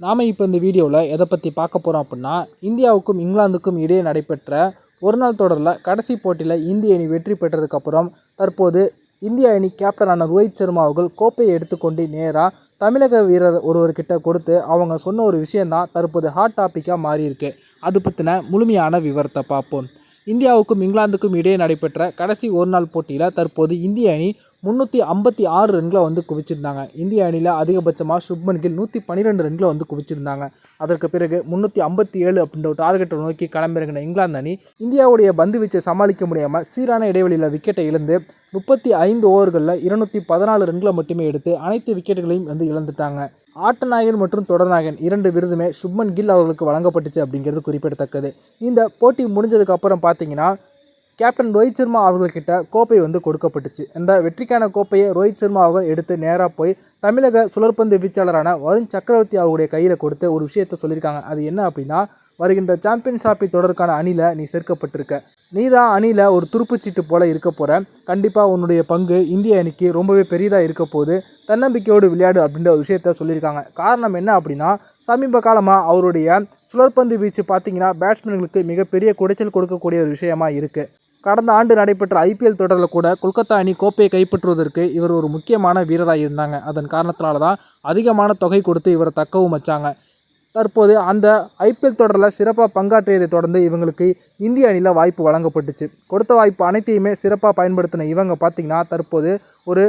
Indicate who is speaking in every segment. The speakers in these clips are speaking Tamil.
Speaker 1: நாம் இப்போ இந்த வீடியோவில் எதை பற்றி பார்க்க போகிறோம் அப்படின்னா இந்தியாவுக்கும் இங்கிலாந்துக்கும் இடையே நடைபெற்ற ஒரு நாள் தொடரில் கடைசி போட்டியில் இந்திய அணி வெற்றி பெற்றதுக்கப்புறம் தற்போது இந்திய அணி கேப்டனான ரோஹித் சர்மா அவர்கள் கோப்பையை எடுத்துக்கொண்டு நேராக தமிழக வீரர் ஒருவர்கிட்ட கொடுத்து அவங்க சொன்ன ஒரு விஷயந்தான் தற்போது ஹாட் டாப்பிக்காக மாறியிருக்கு. அது பற்றின முழுமையான விவரத்தை பார்ப்போம். இந்தியாவுக்கும் இங்கிலாந்துக்கும் இடையே நடைபெற்ற கடைசி ஒரு நாள் போட்டியில் தற்போது இந்திய அணி முந்நூற்றி ஐம்பத்தி ஆறு ரன்களை வந்து குவிச்சிருந்தாங்க. இந்திய அணியில் அதிகபட்சமாக சுப்மன் கில் நூற்றி பன்னிரெண்டு ரன்களை வந்து குவிச்சிருந்தாங்க. அதற்கு பிறகு முந்நூற்றி ஐம்பத்தி ஏழு அப்படின்ற ஒரு டார்கெட்டை நோக்கி களமிறங்கின இங்கிலாந்து அணி இந்தியாவுடைய பந்து வீச்சை சமாளிக்க முடியாமல் சீரான இடைவெளியில் விக்கெட்டை இழந்து முப்பத்தி ஐந்து ஓவர்களில் இருநூற்றி பதினாலு ரன்களை மட்டுமே எடுத்து அனைத்து விக்கெட்டுகளையும் வந்து இழந்துட்டாங்க. ஆட்டநாயகன் மற்றும் தொடர்நாயகன் இரண்டு விருதுமே சுப்மன் கில் அவர்களுக்கு வழங்கப்பட்டுச்சு அப்படிங்கிறது குறிப்பிடத்தக்கது. இந்த போட்டி முடிஞ்சதுக்கு அப்புறம் பார்த்தீங்கன்னா கேப்டன் ரோஹித் சர்மா அவர்கள்கிட்ட கோப்பை வந்து கொடுக்கப்பட்டுச்சு. இந்த வெற்றிக்கான கோப்பையை ரோஹித் சர்மா அவர்கள் எடுத்து நேராக போய் தமிழக சுழற்பந்து வீச்சாளரான வருண் சக்கரவர்த்தி அவருடைய கையில் கொடுத்து ஒரு விஷயத்தை சொல்லியிருக்காங்க. அது என்ன அப்படின்னா வருகின்ற சாம்பியன்ஸ் ட்ராஃபி தொடருக்கான அணியில் நீ சேர்க்கப்பட்டிருக்க. நீ தான் அணியில் ஒரு துருப்புச்சீட்டு போல இருக்க போகிற கண்டிப்பாக உன்னுடைய பங்கு இந்திய அணிக்கு ரொம்பவே பெரியதாக இருக்க போது தன்னம்பிக்கையோடு விளையாடு அப்படின்ற ஒரு விஷயத்த சொல்லியிருக்காங்க. காரணம் என்ன அப்படின்னா சமீப காலமாக அவருடைய சுழற்பந்து வீச்சு பார்த்தீங்கன்னா பேட்ஸ்மேன்களுக்கு மிகப்பெரிய குடைச்சல் கொடுக்கக்கூடிய ஒரு விஷயமா இருக்குது கடந்த ஆண்டு நடைபெற்ற ஐபிஎல் தொடரில் கூட கொல்கத்தா அணி கோப்பையை கைப்பற்றுவதற்கு இவர் ஒரு முக்கியமான வீரராக இருந்தாங்க. அதன் காரணத்தினால தான் அதிகமான தொகை கொடுத்து இவரை தக்கவும் வச்சாங்க. தற்போது அந்த ஐபிஎல் தொடரில் சிறப்பாக பங்காற்றியதை தொடர்ந்து இவங்களுக்கு இந்திய அணியில் வாய்ப்பு வழங்கப்பட்டுச்சு. கொடுத்த வாய்ப்பு அனைத்தையுமே சிறப்பாக பயன்படுத்தின இவங்க பார்த்திங்கன்னா தற்போது ஒரு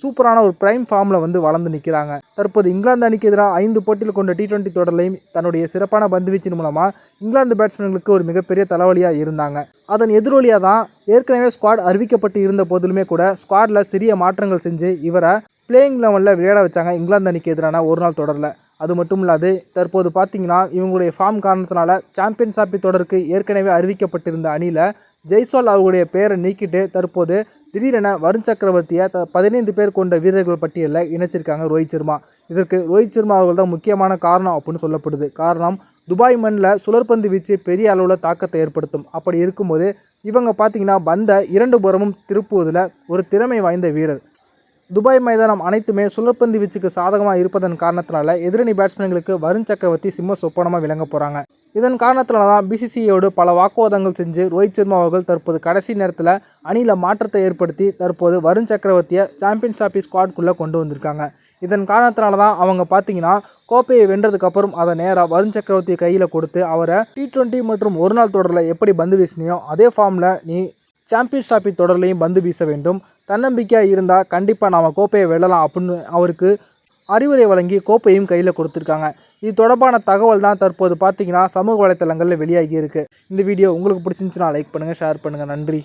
Speaker 1: சூப்பரான ஒரு பிரைம் ஃபார்மில் வந்து வளர்ந்து நிற்கிறாங்க தற்போது இங்கிலாந்து அணிக்கு எதிராக ஐந்து போட்டியில் கொண்ட டி டுவெண்ட்டி தொடர்லையும் தன்னுடைய சிறப்பான பந்துவீச்சின் மூலமாக இங்கிலாந்து பேட்ஸ்மேன்களுக்கு ஒரு மிகப்பெரிய தலைவலியாக இருந்தாங்க. அதன் எதிரொலியாக தான் ஏற்கனவே ஸ்குவாட் அறிவிக்கப்பட்டு இருந்த போதிலுமே கூட ஸ்குவாடில் சிறிய மாற்றங்கள் செஞ்சு இவரை பிளேயிங் லெவலில் விளையாட வச்சாங்க இங்கிலாந்து அணிக்கு எதிரான ஒரு நாள் தொடரில். அது மட்டும் இல்லாது தற்போது பார்த்தீங்கன்னா இவங்களுடைய ஃபார்ம் காரணத்தினால சாம்பியன்ஸ் டிராஃபி தொடருக்கு ஏற்கனவே அறிவிக்கப்பட்டிருந்த அணியில் ஜெய்ஸ்வால் அவர்களுடைய பெயரை நீக்கிட்டு தற்போது திடீரென வருண் சக்கரவர்த்தியை த பதினைந்து பேர் கொண்ட வீரர்கள் பட்டியலில் இணைச்சிருக்காங்க ரோஹித் சர்மா. இதற்கு ரோஹித் சர்மா அவர்கள் தான் முக்கியமான காரணம் அப்படின்னு சொல்லப்படுது. காரணம் துபாய் மண்ணில் சுழற்பந்து வீச்சு பெரிய அளவில் தாக்கத்தை ஏற்படுத்தும். அப்படி இருக்கும்போது இவங்க பார்த்தீங்கன்னா வந்த இரண்டு புறமும் திருப்புவதில் ஒரு திறமை வாய்ந்த வீரர். துபாய் மைதானம் அனைத்துமே சுழற்பந்து வீச்சுக்கு சாதகமாக இருப்பதன் காரணத்தினால எதிரணி பேட்ஸ்மேன்களுக்கு வருண் சக்கரவர்த்தி சிம்ம சொப்பனமாக விளங்க போகிறாங்க இதன் காரணத்தினால தான் பிசிசியோடு பல வாக்குவாதங்கள் செஞ்சு ரோஹித் சர்மா அவர்கள் தற்போது கடைசி நேரத்தில் அணியில் மாற்றத்தை ஏற்படுத்தி தற்போது வருண் சக்கரவர்த்தியை சாம்பியன்ஸ் டிராஃபி ஸ்குவாட்குள்ளே கொண்டு வந்திருக்காங்க. இதன் காரணத்தினால தான் அவங்க பார்த்தீங்கன்னா கோப்பையை வென்றதுக்கப்புறம் அதை நேராக வருண் சக்கரவர்த்தி கையில் கொடுத்து அவரை டி ட்வெண்ட்டி மற்றும் ஒரு நாள் தொடரில் எப்படி பந்து வீசினியோ அதே ஃபார்மில் நீ சாம்பியன்ஸ் டிராஃபி தொடர்லையும் பந்து வீச வேண்டும். தன்னம்பிக்கையாக இருந்தால் கண்டிப்பாக நாம் கோப்பையை வெல்லலாம் அப்படின்னு அவருக்கு அறிவுரை வழங்கி கோப்பையும் கையில் கொடுத்துருக்காங்க. இது தொடர்பான தகவல் தான் தற்போது பார்த்தீங்கன்னா சமூக வலைத்தளங்களில் வெளியாகி இருக்குது இந்த வீடியோ உங்களுக்கு பிடிச்சிருந்துச்சுன்னா லைக் பண்ணுங்கள் ஷேர் பண்ணுங்கள் நன்றி.